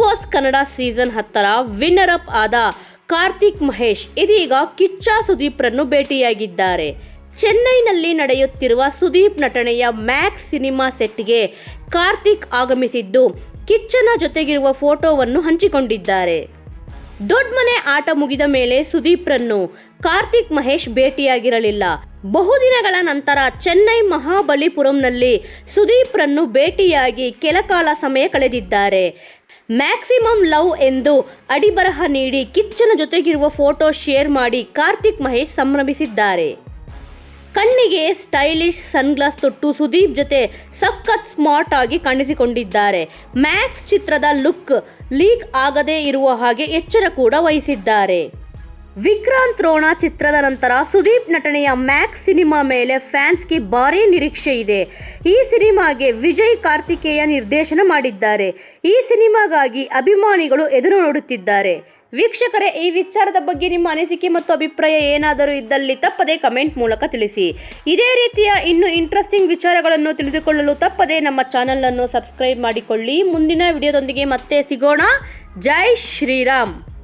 Boss Kannada season ಹತ್ತರ winner up ಆದ ಕಾರ್ತಿಕ್ ಮಹೇಶ್ ಇದೀಗ ಕಿಚ್ಚ ಸುದೀಪ್ರನ್ನು ಭೇಟಿಯಾಗಿದ್ದಾರೆ. ಚೆನ್ನೈನಲ್ಲಿ ನಡೆಯುತ್ತಿರುವ ಸುದೀಪ್ ನಟನೆಯ ಮ್ಯಾಕ್ಸ್ ಸಿನಿಮಾ ಸೆಟ್ಗೆ ಕಾರ್ತಿಕ್ ಆಗಮಿಸಿದ್ದು ಕಿಚ್ಚನ ಜೊತೆಗಿರುವ ಫೋಟೋವನ್ನು ಹಂಚಿಕೊಂಡಿದ್ದಾರೆ. ದೊಡ್ಡ ಮನೆ ಆಟ ಮುಗಿದ ಮೇಲೆ ಸುದೀಪ್ರನ್ನು ಕಾರ್ತಿಕ್ ಮಹೇಶ್ ಭೇಟಿಯಾಗಿರಲಿಲ್ಲ. ಬಹುದಿನಗಳ ನಂತರ ಚೆನ್ನೈ ಮಹಾಬಲಿಪುರಂನಲ್ಲಿ ಸುದೀಪ್ರನ್ನು ಭೇಟಿಯಾಗಿ ಕೆಲಕಾಲ ಸಮಯ ಕಳೆದಿದ್ದಾರೆ. ಮ್ಯಾಕ್ಸಿಮಮ್ ಲವ್ ಎಂದು ಅಡಿಬರಹ ನೀಡಿ ಕಿಚ್ಚನ ಜೊತೆಗಿರುವ ಫೋಟೋ ಶೇರ್ ಮಾಡಿ ಕಾರ್ತಿಕ್ ಮಹೇಶ್ ಸಂಭ್ರಮಿಸಿದ್ದಾರೆ. ಕಣ್ಣಿಗೆ ಸ್ಟೈಲಿಶ್ ಸನ್ಗ್ಲಾಸ್ ತೊಟ್ಟು ಸುದೀಪ್ ಜೊತೆ ಸಖತ್ ಸ್ಮಾರ್ಟ್ ಆಗಿ ಕಾಣಿಸಿಕೊಂಡಿದ್ದಾರೆ. ಮ್ಯಾಕ್ಸ್ ಚಿತ್ರದ ಲುಕ್ ಲೀಕ್ ಆಗದೇ ಇರುವ ಹಾಗೆ ಎಚ್ಚರ ಕೂಡ ವಹಿಸಿದ್ದಾರೆ. ವಿಕ್ರಾಂತ್ ರೋಣ ಚಿತ್ರದ ನಂತರ ಸುದೀಪ್ ನಟನೆಯ ಮ್ಯಾಕ್ಸ್ ಸಿನಿಮಾ ಮೇಲೆ ಫ್ಯಾನ್ಸ್ಗೆ ಭಾರೀ ನಿರೀಕ್ಷೆ ಇದೆ. ಈ ಸಿನಿಮಾಗೆ ವಿಜಯ್ ಕಾರ್ತಿಕೇಯ ನಿರ್ದೇಶನ ಮಾಡಿದ್ದಾರೆ. ಈ ಸಿನಿಮಾಗಾಗಿ ಅಭಿಮಾನಿಗಳು ಎದುರು ನೋಡುತ್ತಿದ್ದಾರೆ. ವೀಕ್ಷಕರೇ, ಈ ವಿಚಾರದ ಬಗ್ಗೆ ನಿಮ್ಮ ಅನಿಸಿಕೆ ಮತ್ತು ಅಭಿಪ್ರಾಯ ಏನಾದರೂ ಇದ್ದಲ್ಲಿ ತಪ್ಪದೆ ಕಮೆಂಟ್ ಮೂಲಕ ತಿಳಿಸಿ. ಇದೇ ರೀತಿಯ ಇನ್ನು ಇಂಟ್ರೆಸ್ಟಿಂಗ್ ವಿಚಾರಗಳನ್ನು ತಿಳಿದುಕೊಳ್ಳಲು ತಪ್ಪದೆ ನಮ್ಮ ಚಾನಲನ್ನು ಸಬ್ಸ್ಕ್ರೈಬ್ ಮಾಡಿಕೊಳ್ಳಿ. ಮುಂದಿನ ವಿಡಿಯೋದೊಂದಿಗೆ ಮತ್ತೆ ಸಿಗೋಣ. ಜೈ ಶ್ರೀರಾಮ್.